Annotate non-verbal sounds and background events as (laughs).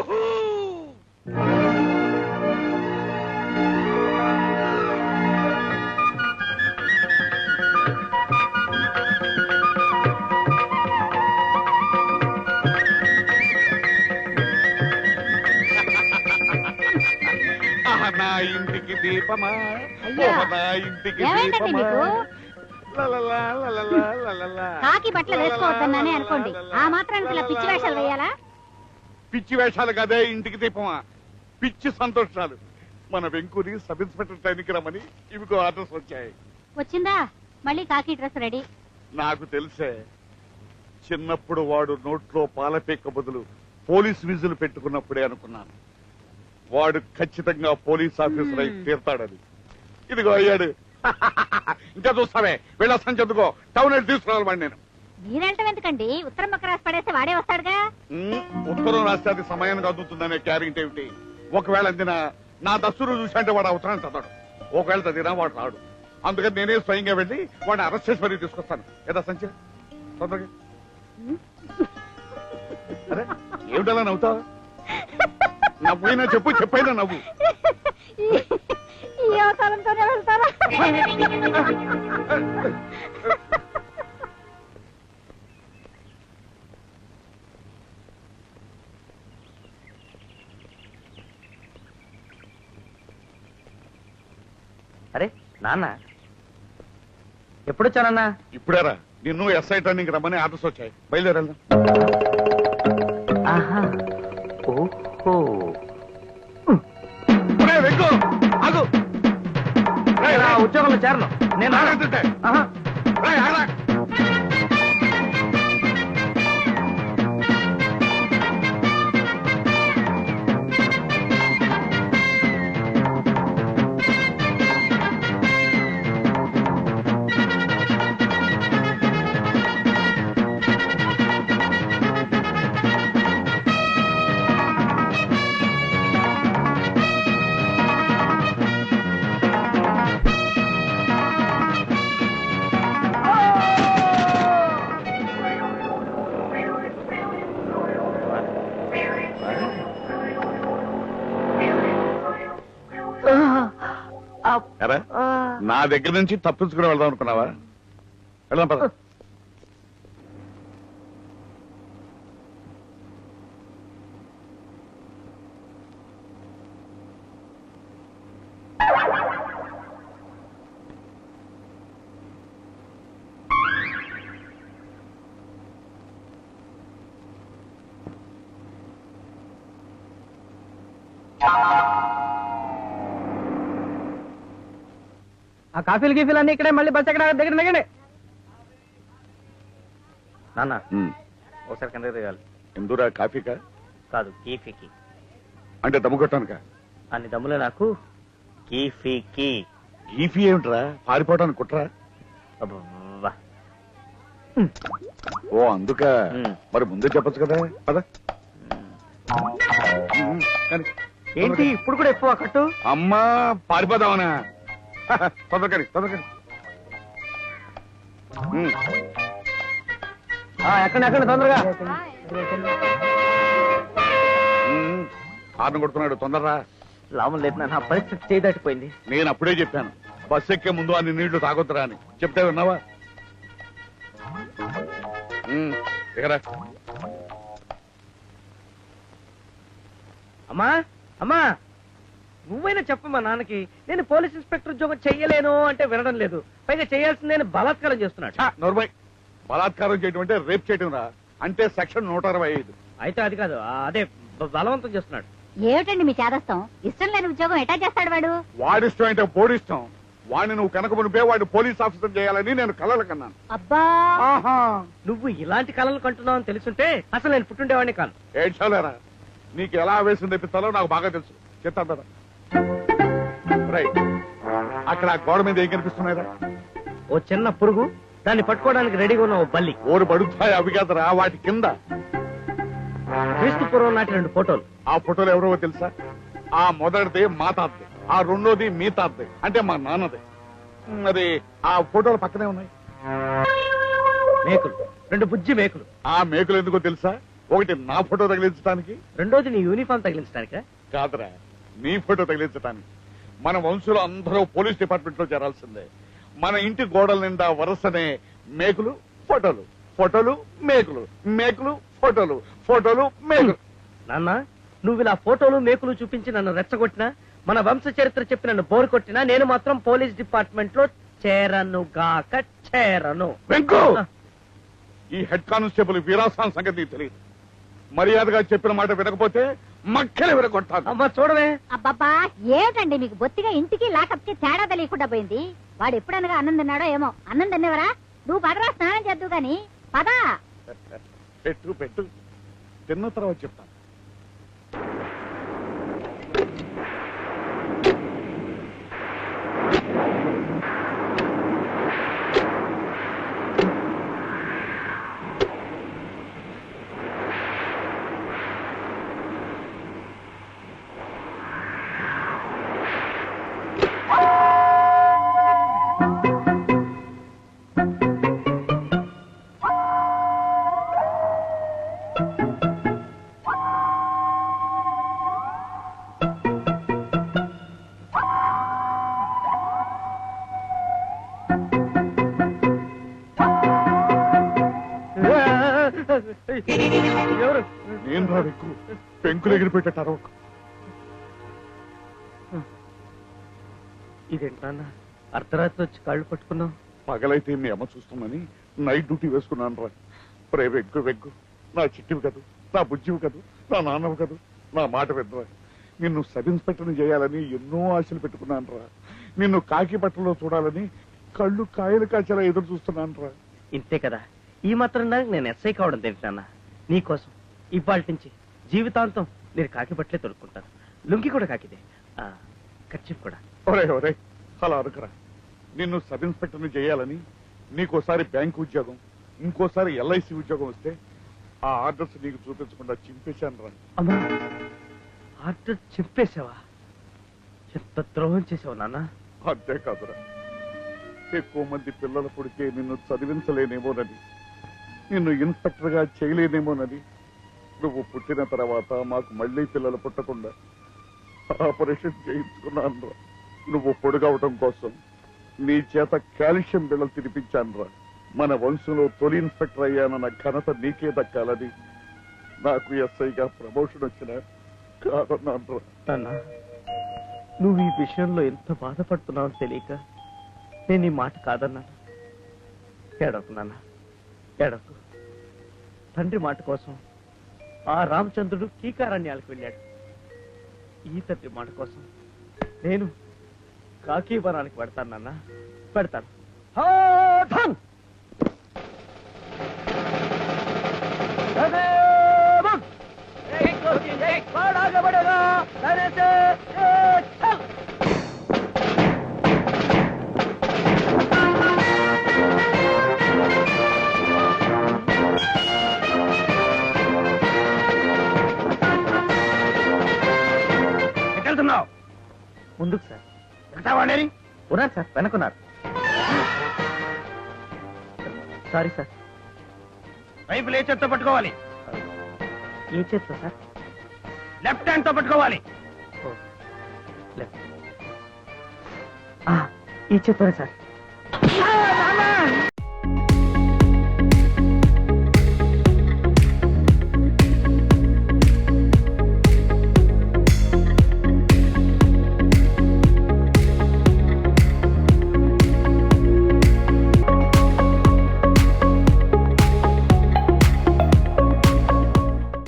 Yahoo నా ఇంటికి దీపమా? నా ఇంటికి. కాకి బట్టలు వేసుకోవద్దన్నానే అనుకోండి. ఆ మాత్రానికి ఇలా పిచ్చి వేషాలు వేయాలా? పిచ్చి వేషాలు కదే ఇంటికి దీపమా? పిచ్చి సంతోషాలు. మన వెంకుని సబ్ ఇన్స్పెక్టర్ ట్రైన్కి రమ్మని ఇవిగో ఆర్డర్స్ వచ్చాయి. వచ్చిందా? మళ్ళీ కాకి డ్రెస్ రెడీ. నాకు తెలిసే చిన్నప్పుడు వాడు నోట్లో పాలపేక బదులు పోలీస్ విజులు పెట్టుకున్నప్పుడే అనుకున్నాను. వాడు ఖచ్చితంగా పోలీస్ ఆఫీసర్ అయి తీర్తాడని. ఇదిగో అయ్యాడు. (laughs) ఇంకా చూస్తావే వెళ్ళొస్తాను చెందుకో టౌన్ తీసుకురావాలి నేను. మీరంటే ఎందుకండి? ఉత్తరం పక్క రాసి పడేస్తే వాడే వస్తాడుగా? ఉత్తరం రాస్తే అది సమయానికి అందుతుందనే క్యారెంటీ ఏమిటి? ఒకవేళ అందిన నా దస్తురు చూసంటే వాడు అవసరం చదవడు. ఒకవేళ చదివినా వాడు రాడు. అందుకని నేనే స్వయంగా వెళ్ళి వాడిని అరెస్ట్ చేసి మరీ తీసుకొస్తాను. ఏదా సంచి? తొందరగా. అరే ఏమిటలా నవ్వుతావు? నవ్వైనా చెప్పు చెప్పైనా నవ్వు. ఈ అవసరంతోనే వెళ్తారా (laughs) (laughs) అరే నాన్న. ఎప్పుడొచ్చానన్నా? ఇప్పుడేరా. నిన్ను ఎస్ఐ టర్నింగ్ రమ్మని ఆర్డర్స్ వచ్చాయి. బయలుదేరాలి ఆహా. ఓహో. నా దగ్గర నుంచి తప్పించుకుని వెళ్దాం అనుకున్నావా? వెళ్దాం పద. Thank ఆ కాఫీలు గీఫీలు అన్ని ఇక్కడే మళ్ళీ బస్ ఎక్కడ? దగ్గర దిగండి. నాన్న. ఒకసారి కింద దిగాలి. ఎందురా కాఫీకా? కాదు కీఫీకి అంటే దమ్ము కొట్టానుక అన్ని దమ్ములే నాకు. కీఫీకి ఈఫీ ఏమిట్రా? పారిపోవడానికి కుట్రా. ఓ అందుక. మరి ముందే చెప్పొచ్చు కదా. పద. ఏంటి ఇప్పుడు కూడా ఎక్కువ కట్టు? అమ్మా పారిపోదామనా? తొందరకని తొందరకని. ఎక్కడ ఎక్కడ తొందరగా. హార్న్ కొడుతున్నాడు తొందరరా. లాభం లేదు నా పరిస్థితి చేయి దాటిపోయింది. నేను అప్పుడే చెప్పాను బస్ ఎక్కే ముందు అన్ని నీళ్ళు తాగొద్దురా అని. చెప్తే విన్నావా? అమ్మా అమ్మా. నువ్వైనా చెప్పు మా నాన్నకి నేను పోలీస్ ఇన్స్పెక్టర్ ఉద్యోగం చెయ్యలేను అంటే వినడం లేదు. పైగా చేయాల్సింది నేను బలాత్కారం చేస్తున్నాడు. నోర్మై. బలాత్కారం చేయడం అంటే రేప్ చేయడం రా. అంటే సెక్షన్ నూట అరవై ఐదు. అయితే అది కాదు అదే బలవంతం చేస్తున్నాడు. ఏమిటండి మీ చేదస్తాం? ఇష్టం లేని ఉద్యోగం ఎటా చేస్తాడు వాడు? వాడిష్టం అంటే పోడిష్టం. వాడిని నువ్వు కనుక మునిపే వాడు పోలీస్ ఆఫీసర్ చేయాలని నేను కలలు కన్నాను. అబ్బా! ఆహా! నువ్వు ఇలాంటి కళలు కంటున్నావు అని తెలుసుంటే అసలు నేను పుట్టుండేవాడిని కాను. ఏడ్చాలేరా నీకు ఎలా ఆవేశం తెప్పిస్తాలో నాకు బాగా తెలుసు. చెప్తాను కదా రైట్ అక్కడ ఆ గోడ మీద ఏం కనిపిస్తున్నాయిరా? ఓ చిన్న పురుగు దాన్ని పట్టుకోవడానికి రెడీగా ఉన్న ఓ బల్లి. ఓరు పడుతాయి అవి కాదురా వాటి కింద. క్రీస్తు పూర్వం నాటి రెండు ఫోటోలు. ఆ ఫోటోలు ఎవరో తెలుసా? ఆ మొదటిది మా తాతది ఆ రెండోది మీ తాతది అంటే మా నాన్నది. మరి ఆ ఫోటోలు పక్కనే ఉన్నాయి. మేకులు రెండు బుజ్జి మేకులు. ఆ మేకులు ఎందుకో తెలుసా? ఒకటి నా ఫోటో తగిలించడానికి రెండోది నీ యూనిఫామ్ తగిలించడానికా కాదురా నీ ఫోటో తగిలించడానికి మన వంశులు అందరూ పోలీస్ డిపార్ట్మెంట్లో చేరాల్సిందే. మన ఇంటి గోడల నిండా వరుసనే మేకులు ఫోటోలు. ఫోటోలు మేకులు. మేకులు ఫోటోలు. ఫోటోలు మేకులు. నాన్న నువ్వు ఇలా ఫోటోలు మేకులు చూపించి నన్ను రెచ్చగొట్టినా మన వంశ చరిత్ర చెప్పి నన్ను బోరు కొట్టినా నేను మాత్రం పోలీస్ డిపార్ట్మెంట్లో చేరను గాక చేరను. వెంకు! ఈ హెడ్ కానిస్టేబుల్ వీరాసాన్ సంగతి తెలియదు. మర్యాదగా చెప్పిన మాట వినకపోతే మక్కలే అమ్మా చూడవే. అబ్బబ్బా ఏమిటండి మీకు బొత్తిగా ఇంటికి లాకప్కి తేడా తెలియకుండా పోయింది? వాడు ఎప్పుడనగా అన్నం తిన్నాడో ఏమో. అన్నం తిన్నవరా? నువ్వు పదరా స్నానం చేద్దు గాని. పదా. పెట్టు పెట్టు. తిన్న తర్వాత చెప్తాను. పెంకులు ఎగిరి పెట్టారు ఇదేంటి నాన్న అర్ధరాత్రి వచ్చి కాళ్ళు పట్టుకున్నావు? పగలైతే మీ అమ్మ చూస్తుందని నైట్ డ్యూటీ వేసుకున్నాను రా. ప్రే వెగ్గు వెగ్గు. నా చిట్టివి కదూ నా బుజ్జివి కదూ నా నాన్నవి కదూ నా మాట వినరా. నిన్ను సబ్ ఇన్స్పెక్టర్ని చేయాలని ఎన్నో ఆశలు పెట్టుకున్నాను రా. నిన్ను కాకి బట్టలో చూడాలని కళ్ళు కాయలు కాచేలా ఎదురు చూస్తున్నాను రా. ఇంతే కదా. ఈ మాత్రం నేను ఎస్ఐ కావడం తెలుసు నీకోసం ఇవాళ నుంచి జీవితాంతం నేను కాకి బట్టలే తొడుక్కుంటాను. లుంగి కూడా కాకిదే. ఆ, కర్చీఫ్ కూడా. ఒరే ఒరే అలా అనుకురా నిన్ను సబ్ ఇన్స్పెక్టర్ని చేయాలని నీకోసారి బ్యాంక్ ఉద్యోగం ఇంకోసారి ఎల్ఐసి ఉద్యోగం వస్తే ఆ ఆర్డర్స్ నీకు చూపించకుండా చింపేశాను రా. అమ్మా ఆర్డర్ చెప్పేశావా ఎంత ద్రోహం చేసావు నాన్న. అంతేకాదురా ఎక్కువ మంది పిల్లల పుడితే నిన్ను చదివించలేనేమోనని నిన్ను ఇన్స్పెక్టర్గా చేయలేనేమోనని నువ్వు పుట్టిన తర్వాత మాకు మళ్ళీ పిల్లలు పుట్టకుండా ఆపరేషన్ చేయించుకున్నాను రా. నువ్వు పొడుగవటం కోసం నీ చేత కాల్షియం బిళ్ళలు తినిపించాను రా. మన వంశంలో తొలి ఇన్స్పెక్టర్ అయ్యానన్న ఘనత నీకే దక్కాలని నాకు ఎస్ఐగా ప్రమోషన్ వచ్చిన కాదన్నాను రా. నువ్వు ఈ విషయంలో ఎంత బాధపడుతున్నావు తెలియక నేను ఈ మాట కాదన్నాను ఎడకు నాన్న ఏడకు తండ్రి మాట కోసం ఆ రామచంద్రుడు కీకారణ్యాలకు వెళ్ళాడు. ఈ తండ్రి మాట కోసం నేను కాకీవనానికి పెడతాను నాన్న. పెడతాను. హా, ధన్! ధనేమం! एक వెనకున్నారు. సారీ సార్ రైఫిల్ ఏ చేత్తో పట్టుకోవాలి? ఏ చేత్తో సార్ లెఫ్ట్ హ్యాండ్తో పట్టుకోవాలి. Ah, ఈ చెప్పారు సార్